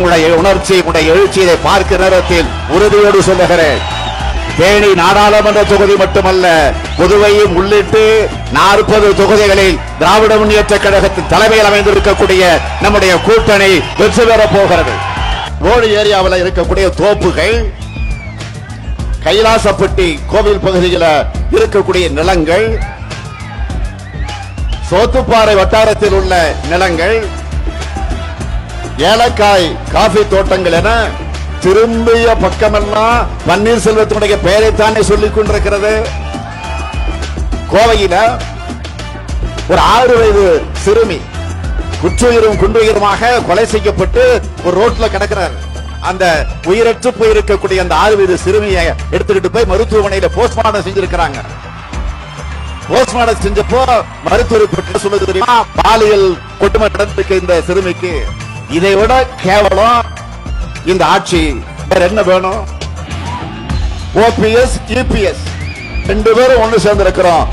உங்களுடைய உணர்ச்சி உங்களுடைய எழுச்சி இதை பார்க்கிற நேரத்தில் உறுதியோடு சொல்லுகிறேன். தேனி நாடாளுமன்ற தொகுதி மட்டுமல்ல புதுவையும் உள்ளிட்டு நாற்பது தொகுதிகளில் திராவிட முன்னேற்ற கழகத்தின் தலைமையில் அமைந்திருக்கக்கூடிய நம்முடைய கூட்டணி வெற்றி பெறப் போகிறது. ரோடு ஏரியாவில் இருக்கக்கூடிய தோப்புகள் கைலாசப்பட்டி கோவில் பகுதியில் இருக்கக்கூடிய நிலங்கள் சோத்துப்பாறை வட்டாரத்தில் உள்ள நிலங்கள் ஏலக்காய் காஃபி தோட்டங்கள் என திரும்பிய பக்கமெல்லாம் பன்னீர்செல்வத்தினுடைய பெயரைத்தானே சொல்லிக் கொண்டிருக்கிறது. கோவையில ஒரு ஆறு வயது சிறுமி குற்றுயிரும் குன்றுயிருமாக கொலை செய்யப்பட்டு ஒரு ரோட்ல கிடக்கிறார். அந்த உயிரற்று போயிருக்கக்கூடிய அந்த ஆறு வயது சிறுமியை எடுத்துக்கிட்டு போய் மருத்துவமனையில போஸ்ட்மார்டம் செஞ்சிருக்கிறாங்க. போஸ்ட்மார்டம் செஞ்சப்போ மருத்துவ சொல்லுது தெரியுமா? பாலியல் கொடுமை நடந்திருக்கு இந்த சிறுமிக்கு. இதை விட கேவலம் இந்த ஆட்சி. வேற என்ன வேணும்? ஓபிஎஸ் இபிஎஸ் ரெண்டு பேரும் ஒண்ணு சேர்ந்திருக்கிறோம்.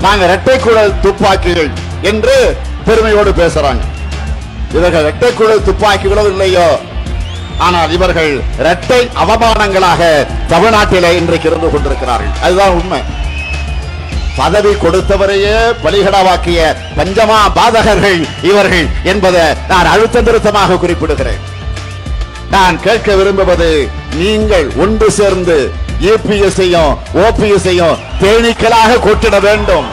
நாங்க ரெட்டை குழல் துப்பாக்கிகள் என்று பெருமையோடு பேசுறாங்க. இவர்கள் இரட்டை குழல் துப்பாக்கிகளோ இல்லையோ? ஆனால் இவர்கள் இரட்டை அவமானங்களாக தமிழ்நாட்டிலே இன்றைக்கு இருந்து கொண்டிருக்கிறார்கள். அதுதான் உண்மை. பதவி கொடுத்தவரையே பலிகடாவாக்கிய பஞ்சமா பாதகர்கள் இவர்கள் என்பதை நான் அழுத்த திருத்தமாக குறிப்பிடுகிறேன். நான் கேட்க விரும்புவது நீங்கள் ஒன்று சேர்ந்து ஏபிஎஸ்ஐயும் ஓபிஎஸ்ஐயும் தேனீக்களாக கொட்டிட வேண்டும்.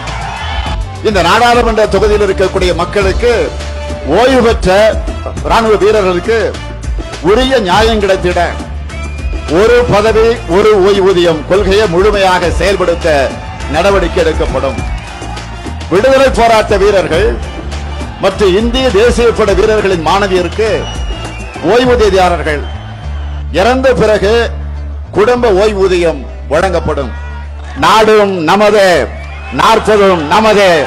இந்த நாடாளுமன்ற தொகுதியில் இருக்கக்கூடிய மக்களுக்கு ஓய்வு பெற்ற ராணுவ வீரர்களுக்கு உரிய நியாயம் கிடைத்திட ஒரு பதவி ஒரு ஓய்வூதியம் கொள்கையை முழுமையாக செயல்படுத்த நடவடிக்கை எடுக்கப்படும். விடுதலை போராட்ட வீரர்கள் மற்றும் இந்திய தேசிய பட வீரர்களின் மாணவியருக்கு ஓய்வூதியதாரர்கள் இறந்த பிறகு குடும்ப ஓய்வூதியம் வழங்கப்படும். நாடும் நமது நாற்பதும் நமது.